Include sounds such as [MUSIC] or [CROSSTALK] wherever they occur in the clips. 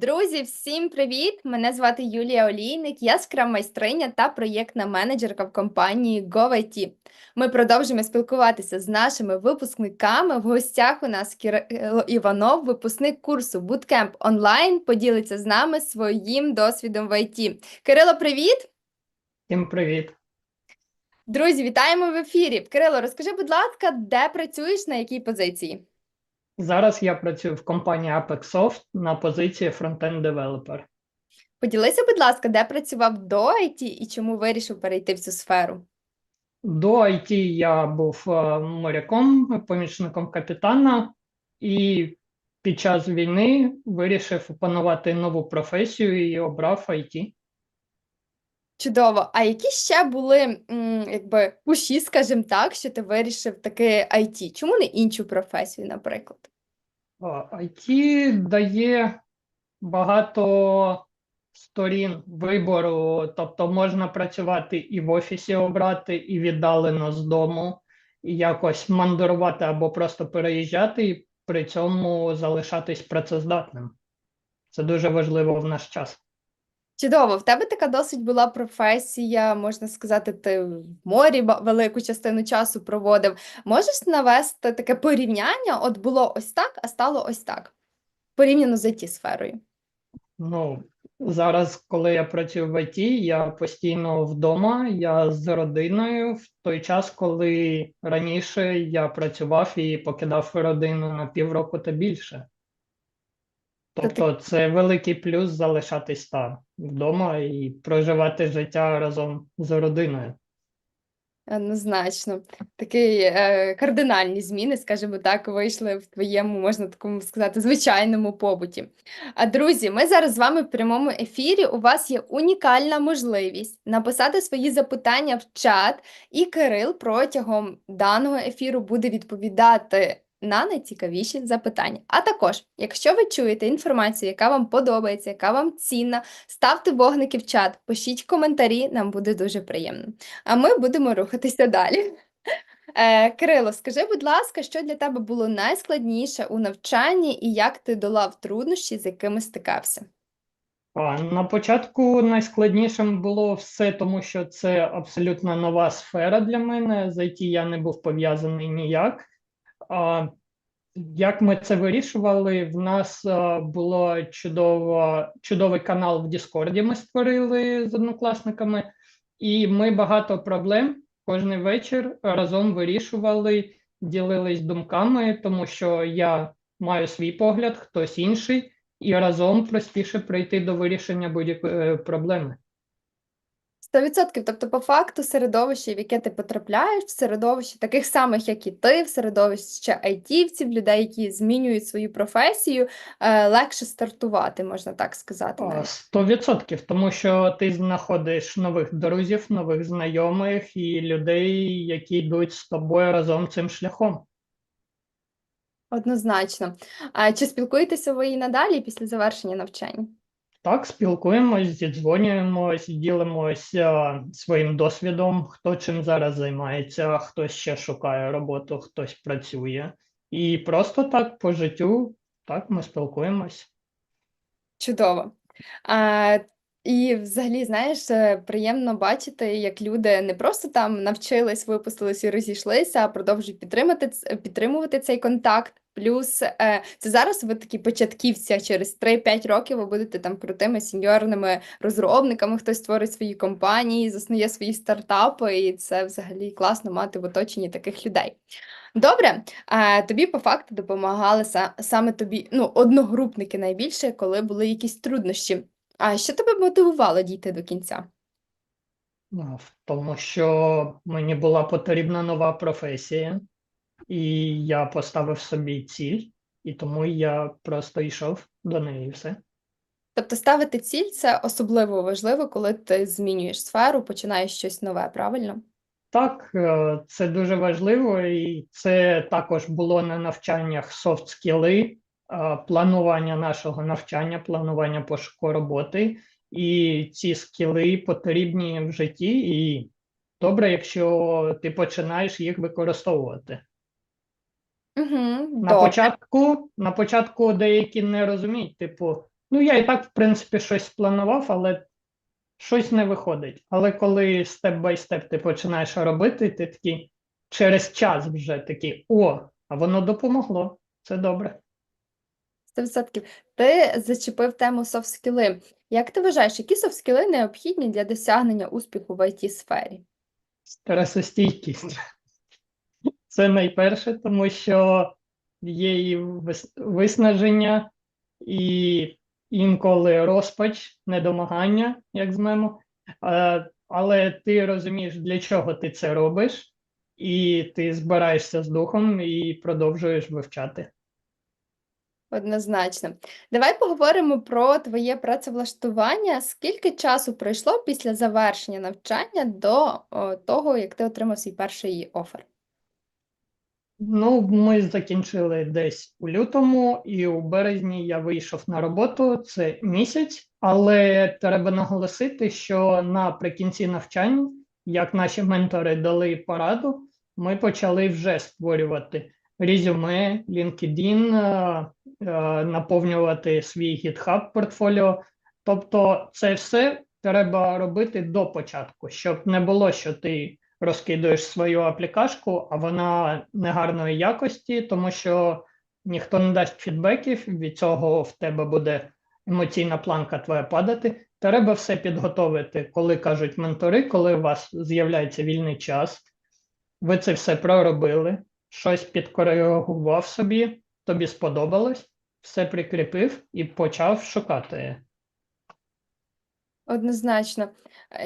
Друзі, всім привіт! Мене звати Юлія Олійник, я скрам-майстриня та проєктна менеджерка в компанії GoIT. Ми продовжуємо спілкуватися з нашими випускниками. В гостях у нас Кирило Іванов, випускник курсу Bootcamp онлайн, поділиться з нами своїм досвідом в ІТ. Кирило, привіт! Всім привіт. Друзі, вітаємо в ефірі. Кирило, розкажи, будь ласка, де працюєш, на якій позиції? Зараз я працюю в компанії Apexsoft на позиції фронтенд девелопер. Поділися, будь ласка, де працював до IT і чому вирішив перейти в цю сферу? До IT я був е, моряком, помічником капітана, і під час війни вирішив опанувати нову професію і обрав IT. Чудово. А які ще були якби кущі, скажімо так, що ти вирішив таки IT? Чому не іншу професію, наприклад? IT дає багато сторін вибору, тобто можна працювати і в офісі обрати, і віддалено з дому, і якось мандрувати або просто переїжджати, і при цьому залишатись працездатним. Це дуже важливо в наш час. Чудово, в тебе така досить була професія, можна сказати, ти в морі велику частину часу проводив. Можеш навести таке порівняння? От було ось так, а стало ось так, порівняно з it сферою. Ну, зараз, коли я працюю в IT, я постійно вдома, я з родиною в той час, коли раніше я працював і покидав родину на півроку та більше. Тобто це великий плюс залишатись там вдома і проживати життя разом з родиною. Однозначно, такі е, кардинальні зміни, скажімо так, вийшли в твоєму, можна такому сказати, звичайному побуті. А друзі, ми зараз з вами в прямому ефірі. У вас є унікальна можливість написати свої запитання в чат, і Кирил протягом даного ефіру буде відповідати на найцікавіші запитання. А також, якщо ви чуєте інформацію, яка вам подобається, яка вам цінна, ставте вогники в чат, пишіть коментарі, нам буде дуже приємно. А ми будемо рухатися далі. Е, Кирило, скажи, будь ласка, що для тебе було найскладніше у навчанні і як ти долав труднощі, з якими стикався? На початку найскладнішим було все, тому що це абсолютно нова сфера для мене. З IT я не був пов'язаний ніяк. Як ми це вирішували? В нас було чудово, чудовий канал в Діскорді. Ми створили з однокласниками, і ми багато проблем кожен вечір разом вирішували, ділились думками, тому що я маю свій погляд, хтось інший і разом простіше прийти до вирішення будь-якої е, проблеми. 100%. Тобто, по факту, середовище, в яке ти потрапляєш, в середовище таких самих, як і ти, в середовище айтівців, людей, які змінюють свою професію, е, легше стартувати, можна так сказати. Сто відсотків, тому що ти знаходиш нових друзів, нових знайомих і людей, які йдуть з тобою разом цим шляхом. Однозначно. А чи спілкуєтеся ви і надалі після завершення навчання? Так, спілкуємось, зідзвонюємось, ділимося своїм досвідом, хто чим зараз займається, хтось ще шукає роботу, хтось працює. І просто так по життю, так, ми спілкуємось. Чудово. А, і взагалі, знаєш, е, приємно бачити, як люди не просто там навчились, випустились і розійшлися, а продовжують підтримати, підтримувати цей контакт. Плюс е, це зараз ви такі початківці, а через 3-5 років ви будете там крутими сеньорними розробниками, хтось створить свої компанії, заснує свої стартапи, і це взагалі класно мати в оточенні таких людей. Добре, а тобі по факту допомагали саме тобі, ну, одногрупники найбільше, коли були якісь труднощі. А що тебе мотивувало дійти до кінця? В тому, що мені була потрібна нова професія, і я поставив собі ціль, і тому я просто йшов до неї і все. Тобто ставити ціль це особливо важливо, коли ти змінюєш сферу, починаєш щось нове, правильно? Так, е, це дуже важливо, і це також було на навчаннях софт скіли, планування нашого навчання, планування пошуку роботи. І ці скіли потрібні в житті, і добре, якщо ти починаєш їх використовувати. Угу, На добре. початку, на початку деякі не розуміють, типу, Ну, я і так, в принципі, щось планував, але щось не виходить. Але коли степ бай степ ти починаєш робити, ти такий через час вже такий, о, а воно допомогло. Це добре. 100%. Ти зачепив тему софт-скіли. Як ти вважаєш, які софт-скіли необхідні для досягнення успіху в IT-сфері? Стресостійкість. Це найперше, тому що є і виснаження, і інколи розпач, недомагання, як з мему. Е, Але ти розумієш, для чого ти це робиш, і ти збираєшся з духом і продовжуєш вивчати. Однозначно. Давай поговоримо про твоє працевлаштування. Скільки часу пройшло після завершення навчання до того, як ти отримав свій перший офер? Ну, ми закінчили десь у лютому, і у березні я вийшов на роботу. Це місяць, але треба наголосити, що наприкінці навчання, як наші ментори дали пораду, ми почали вже створювати резюме, LinkedIn, е, е, наповнювати свій GitHub портфоліо. Тобто, це все треба робити до початку, щоб не було, що ти розкидуєш свою аплікашку, а вона негарної якості, тому що ніхто не дасть фідбеків, від цього в тебе буде емоційна планка твоя падати. Треба все підготовити, коли кажуть ментори, коли у вас з'являється вільний час. Ви це все проробили, щось підкоригував собі, тобі сподобалось, все прикріпив і почав шукати. Однозначно.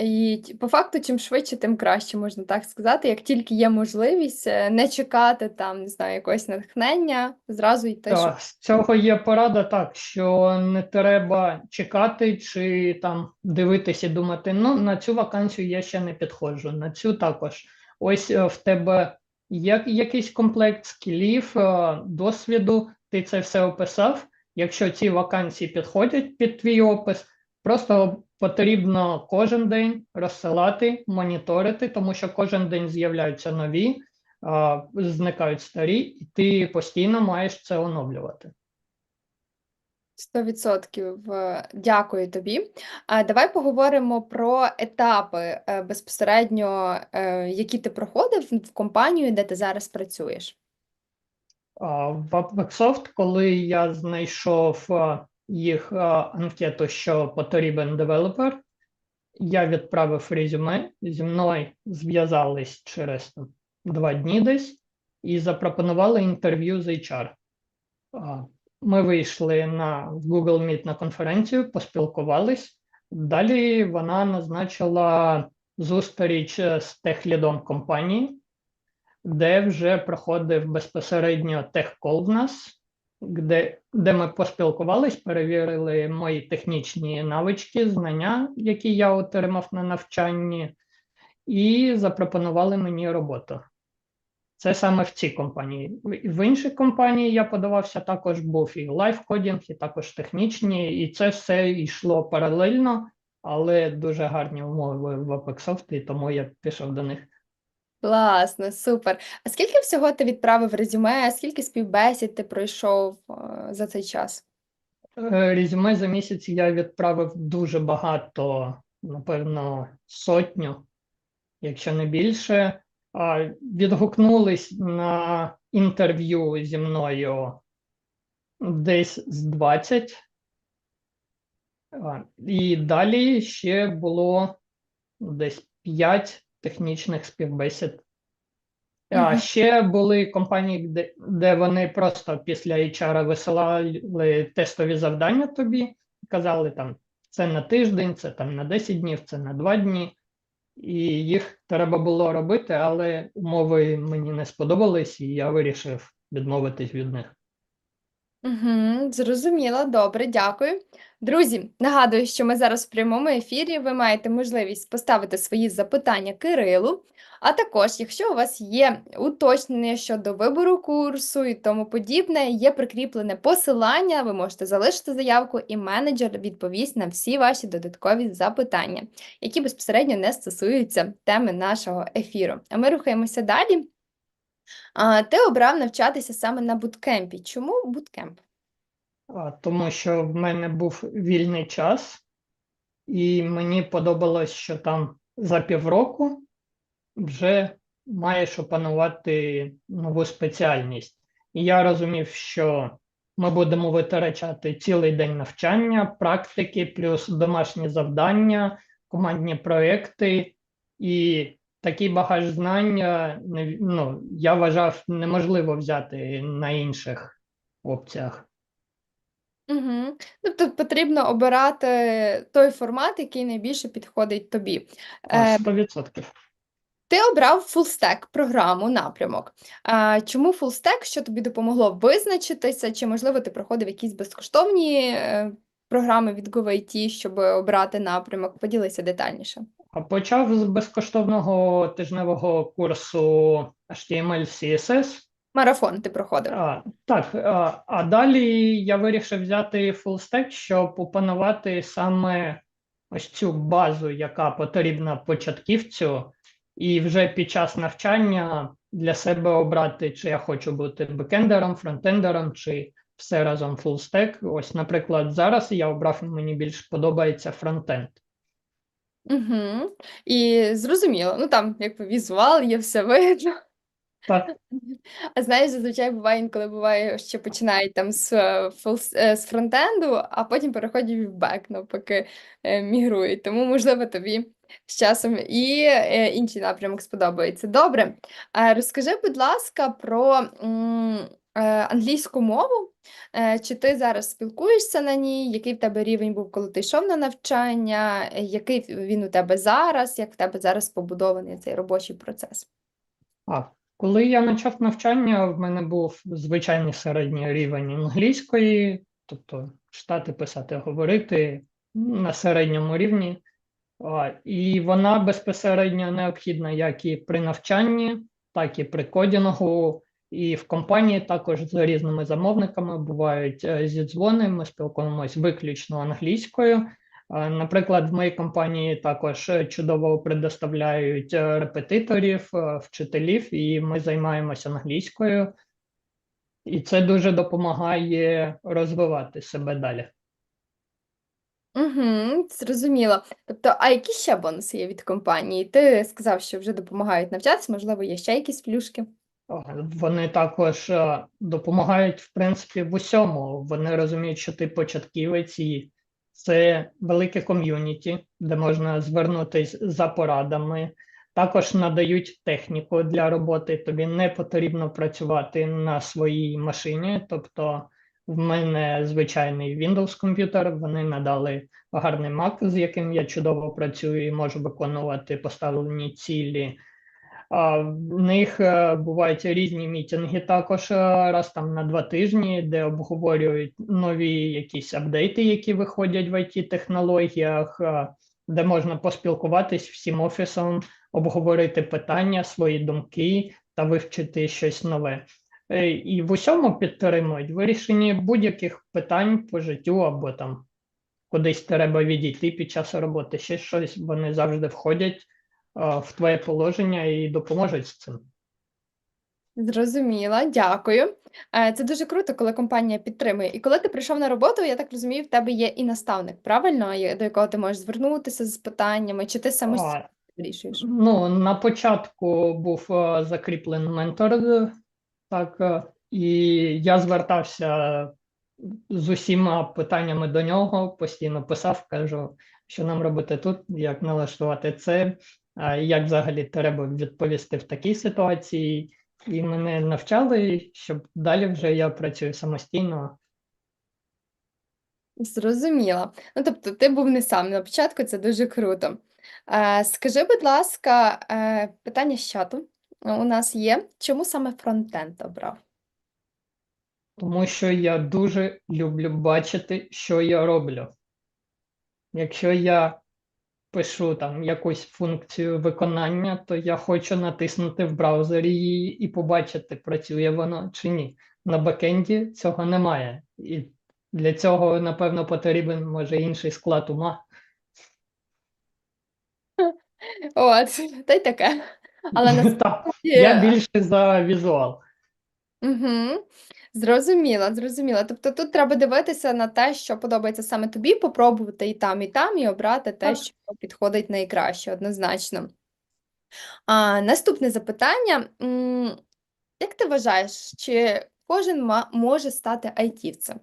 І по факту, чим швидше, тим краще, можна так сказати. Як тільки є можливість, е, не чекати там, не знаю, якогось натхнення, зразу йти. Так, з цього є порада так, що не треба чекати чи там дивитися і думати, ну на цю вакансію я ще не підходжу, на цю також. Ось е, в тебе є якийсь комплект скілів, е, досвіду, ти це все описав. Якщо ці вакансії підходять під твій опис, просто потрібно кожен день розсилати, моніторити, тому що кожен день з'являються нові зникають старі, і ти постійно маєш це оновлювати. 100%. Е, Дякую тобі. А давай поговоримо про етапи е, безпосередньо, е, які ти проходив в компанію, де ти зараз працюєш. В Upworksoft, коли я знайшов їх анкету, що потрібен девелопер, я відправив резюме, зі мною зв'язались через два дні десь і запропонували інтерв'ю з HR. Ми вийшли на Google Meet на конференцію, поспілкувались. Далі вона назначила зустріч е, з техлідом компанії, де вже проходив безпосередньо техкол в нас, де, де ми поспілкувались, перевірили мої технічні навички, знання, які я отримав на навчанні, і запропонували мені роботу. Це саме в цій компанії. В- іншій компанії я подавався також був і лайфкодінг, і також технічні, і це все йшло паралельно, але дуже гарні умови в Apexsoft, і тому я пішов до них. Класно, супер. А скільки всього ти відправив резюме, скільки співбесід ти пройшов е, за цей час? Е, Резюме за місяць я відправив дуже багато, напевно, сотню, якщо не більше. Відгукнулись на інтерв'ю зі мною десь з 20. А, І далі ще було десь 5 технічних співбесід. А ще були компанії, де, де вони просто після HR висилали тестові завдання тобі, казали там це на тиждень, це там на 10 днів, це на 2 дні. І їх треба було робити, але умови мені не сподобались, і я вирішив відмовитись від них. Угу, зрозуміло, добре, дякую. Друзі, нагадую, що ми зараз в прямому ефірі. Ви маєте можливість поставити свої запитання Кирилу. А також, якщо у вас є уточнення щодо вибору курсу і тому подібне, є прикріплене посилання, ви можете залишити заявку, і менеджер відповість на всі ваші додаткові запитання, які безпосередньо не стосуються теми нашого ефіру. А ми рухаємося далі. Ти обрав навчатися саме на буткемпі. Чому буткемп? тому що в мене був вільний час, і мені подобалось, що там за півроку вже маєш опанувати нову спеціальність. І я розумів, що ми будемо витрачати цілий день навчання, практики, плюс домашні завдання, командні проекти, і такий багаж знань е, ну, я вважав неможливо взяти на інших опціях. Угу. Тобто потрібно обирати той формат, який найбільше підходить тобі. Е, 100%. Ти обрав фулстек програму, напрямок. А, чому фулстек? Що тобі допомогло визначитися? Чи, можливо, ти проходив якісь безкоштовні е, програми від GoVIT, щоб обрати напрямок? Поділися детальніше. Почав з безкоштовного тижневого курсу HTML CSS. Марафон ти проходив. А, так, а, а далі я вирішив взяти фулстек, щоб опанувати саме ось цю базу, яка потрібна початківцю, і вже під час навчання для себе обрати, чи я хочу бути бекендером, фронтендером, чи все разом фулстек. Ось, наприклад, зараз я обрав, мені більш подобається фронтенд. Угу. І зрозуміло, ну там якби візуал, є все [LAUGHS] видно. Так, А знаєш, зазвичай буває інколи буває, що починають там з, е, фулс- е, з фронтенду, а потім переходять в бек, навпаки, е, мігрують. Тому, можливо, тобі з часом і е, інший напрямок сподобається. Добре. А розкажи, будь ласка, про м, е, англійську мову. Е, Чи ти зараз спілкуєшся на ній? Який в тебе рівень був, коли ти йшов на навчання? Е, Який він у тебе зараз? Як в тебе зараз побудований цей робочий процес? А коли я почав навчання, в мене був звичайний середній рівень англійської, тобто читати, писати, говорити на середньому рівні. І вона безпосередньо необхідна як і при навчанні, так і при кодінгу. І в компанії також з різними замовниками бувають е, зідзвони. Ми спілкуємось виключно англійською. Е, Наприклад, в моїй компанії також е, чудово предоставляють репетиторів, вчителів, і ми займаємося англійською, і це дуже допомагає розвивати себе далі. Угу, зрозуміло. Тобто, а які ще бонуси є від компанії? Ти сказав, що вже допомагають навчатися, можливо, є ще якісь плюшки. Вони також е, допомагають, в принципі, в усьому. Вони розуміють, що ти початківець, і це велике ком'юніті, де можна звернутися за порадами. Також надають техніку для роботи. Тобі не потрібно працювати на своїй машині. Тобто, в мене звичайний Windows комп'ютер. Вони надали гарний Mac, з яким я чудово працюю і можу виконувати поставлені цілі. В них е, бувають різні мітинги також е, раз там на два тижні, де обговорюють нові якісь апдейти, які виходять в it технологіях, е, де можна поспілкуватись всім офісом, обговорити питання, свої думки та вивчити щось нове. І в усьому підтримують вирішенні будь-яких питань по життю або там кудись треба відійти під час роботи, ще щось. Вони завжди входять в твоє положення і допоможуть з цим. Зрозуміла, дякую. Е, Це дуже круто, коли компанія підтримує. І коли ти прийшов на роботу, я так розумію, в тебе є і наставник, правильно? До якого ти можеш звернутися з питаннями, чи ти самостійно вирішуєш? Ну, на початку був е, закріплений ментор, е, так, е, і я звертався з усіма питаннями до нього, постійно писав, кажу, що нам робити тут, як налаштувати це, як взагалі треба відповісти в такій ситуації. І мене навчали, щоб далі вже я працюю самостійно. Зрозуміла. Ну, тобто, ти був не сам на початку, це дуже круто. Е, Скажи, будь ласка, е, питання з чату у нас є. Чому саме фронтенд обрав? Тому що я дуже люблю бачити, що я роблю. Якщо я пишу там якусь функцію виконання, то я хочу натиснути в браузері її і побачити, працює воно чи ні. На бекенді цього немає. І для цього, напевно, потрібен може інший склад ума. От, та й таке. Але [LAUGHS] насправді. я більше за візуал. Угу. Зрозуміла, зрозуміла. Тобто тут треба дивитися на те, що подобається саме тобі, попробувати і там, і там, і обрати те, Так. що підходить найкраще, однозначно. А, наступне запитання. М, Як ти вважаєш, чи кожен ма- може стати айтівцем?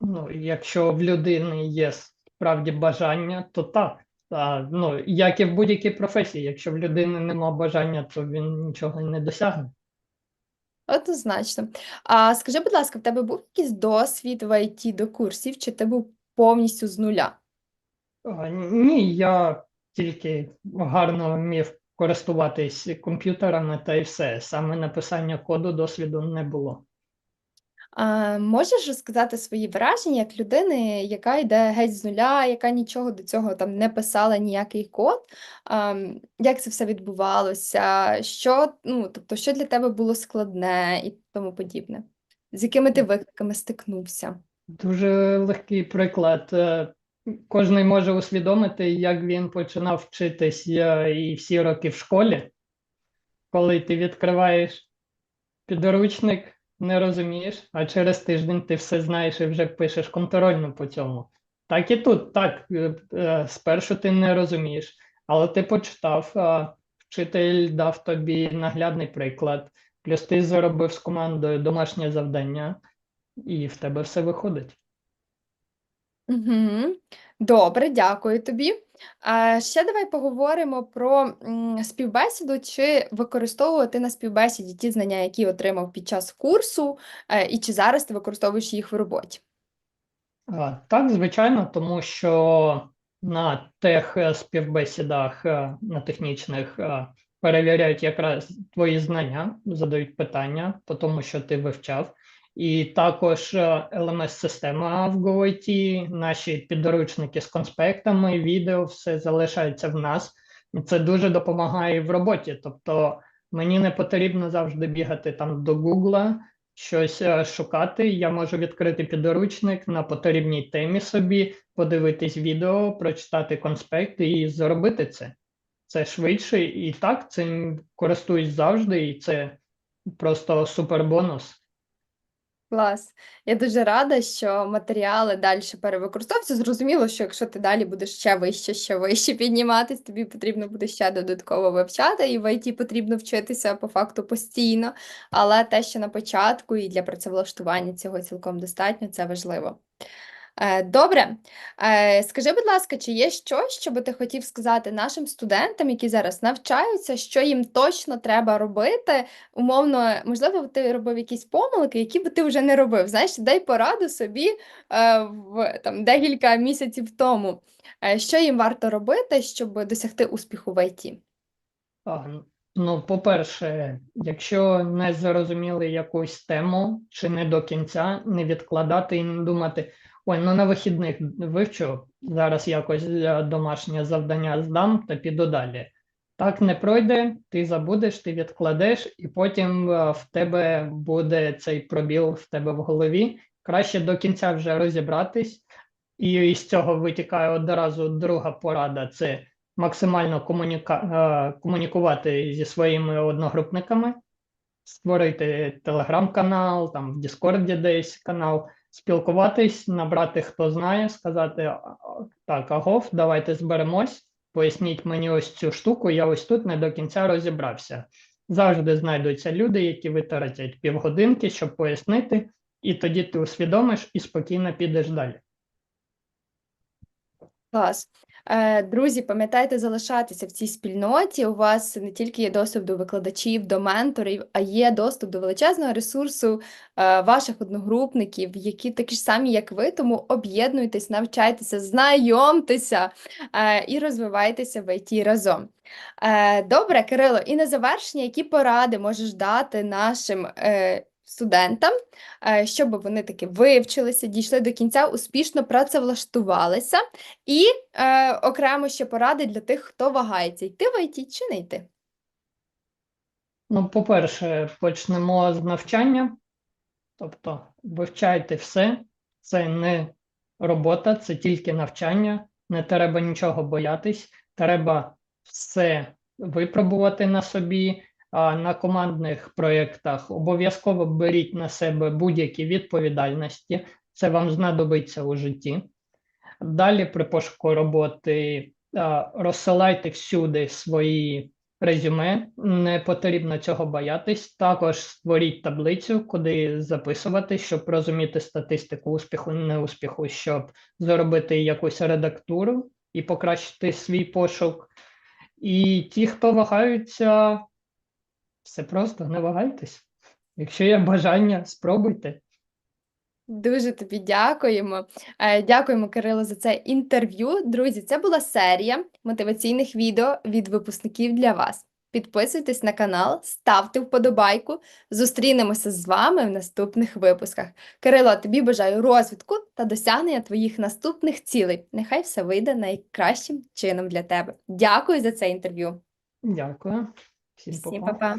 Ну, якщо в людини є справді бажання, то так. А, ну, як і в будь-якій професії, якщо в людини нема бажання, то він нічого не досягне. Однозначно. А скажи, будь ласка, в тебе був якийсь досвід в IT до курсів, чи ти був повністю з нуля? Ні, я тільки гарно вмів користуватись комп'ютерами та і все. Саме написання коду досвіду не було. А, можеш розказати свої враження як людини, яка йде геть з нуля, яка нічого до цього там не писала, ніякий код? Ам, як це все відбувалося? Що, ну, тобто, що для тебе було складне і тому подібне? З якими ти викликами стикнувся? Дуже легкий приклад. Е, Кожний може усвідомити, як він починав вчитись е, і всі роки в школі, коли ти відкриваєш підручник, не розумієш, а через тиждень ти все знаєш і вже пишеш контрольну по цьому. Так і тут, так, е, е, спершу ти не розумієш, але ти почитав, вчитель дав тобі наглядний приклад, плюс ти зробив з командою домашнє завдання, і в тебе все виходить. Угу. Добре, дякую тобі. А ще давай поговоримо про співбесіду, чи використовувати на співбесіді ті знання, які отримав під час курсу, е, і чи зараз ти використовуєш їх в роботі? А, Так, звичайно, тому що на тех е, співбесідах, е, на технічних е, перевіряють якраз твої знання, задають питання по тому, що ти вивчав. І також е, LMS-система в GoIT, наші підручники з конспектами, відео, все залишається в нас. І це дуже допомагає в роботі. Тобто мені не потрібно завжди бігати там до Google, щось е, шукати, я можу відкрити підручник на потрібній темі собі, подивитись відео, прочитати конспект і зробити це. Це швидше, і так цим користуюсь завжди, і це просто супер бонус. Клас. Я дуже рада, що матеріали далі перевикористовуються. Зрозуміло, що якщо ти далі будеш ще вище, ще вище підніматись, тобі потрібно буде ще додатково вивчати, і в IT потрібно вчитися по факту постійно. Але те, що на початку і для працевлаштування цього цілком достатньо, це важливо. Е, Добре, Е, скажи, будь ласка, чи є щось, що би ти хотів сказати нашим студентам, які зараз навчаються, що їм точно треба робити? Умовно, можливо, ти робив якісь помилки, які би ти вже не робив. Знаєш, дай пораду собі е, в там декілька місяців тому. Що їм варто робити, щоб досягти успіху в ІТ? Ну, по-перше, якщо не зрозуміли якусь тему чи не до кінця, не відкладати і не думати, ой, ну на вихідних вивчу, зараз якось е, домашнє завдання здам та піду далі. Так не пройде, ти забудеш, ти відкладеш, і потім е, в тебе буде цей пробіл в тебе в голові. Краще до кінця вже розібратись, і з цього витікає одразу друга порада: це максимально комуніка... е, комунікувати зі своїми одногрупниками, створити телеграм-канал, там в Діскорді десь канал, спілкуватись, набрати хто знає, сказати: так, агов, давайте зберемось, поясніть мені ось цю штуку, я ось тут не до кінця розібрався. Завжди знайдуться люди, які витратять півгодинки, щоб пояснити, і тоді ти усвідомиш і спокійно підеш далі. Клас. Е, Друзі, пам'ятайте залишатися в цій спільноті. У вас не тільки є доступ до викладачів, до менторів, а є доступ до величезного ресурсу е, ваших одногрупників, які такі ж самі, як ви, тому об'єднуйтесь, навчайтеся, знайомтеся е, і розвивайтеся в ІТ разом. Добре, Кирило, і на завершення, які поради можеш дати нашим студентам, е, щоб вони таки вивчилися, дійшли до кінця, успішно працевлаштувалися, і е, окремо ще поради для тих, хто вагається, йти в ІТ чи не йти. Ну, по-перше, почнемо з навчання. Тобто, вивчайте все, це не робота, це тільки навчання. Не треба нічого боятись, треба все випробувати на собі, на командних проєктах обов'язково беріть на себе будь-які відповідальності, це вам знадобиться у житті. Далі при пошуку роботи розсилайте всюди свої резюме, не потрібно цього боятись. Також створіть таблицю, куди записувати, щоб розуміти статистику успіху, неуспіху, щоб зробити якусь редактуру і покращити свій пошук. І ті, хто вагаються, все просто не вагайтесь. Якщо є бажання, спробуйте. Дуже тобі дякуємо. Е, Дякуємо, Кирило, за це інтерв'ю. Друзі, це була серія мотиваційних відео від випускників для вас. Підписуйтесь на канал, ставте вподобайку. Зустрінемося з вами в наступних випусках. Кирило, тобі бажаю розвитку та досягнення твоїх наступних цілей. Нехай все вийде найкращим чином для тебе. Дякую за це інтерв'ю. Дякую. Всім па-па.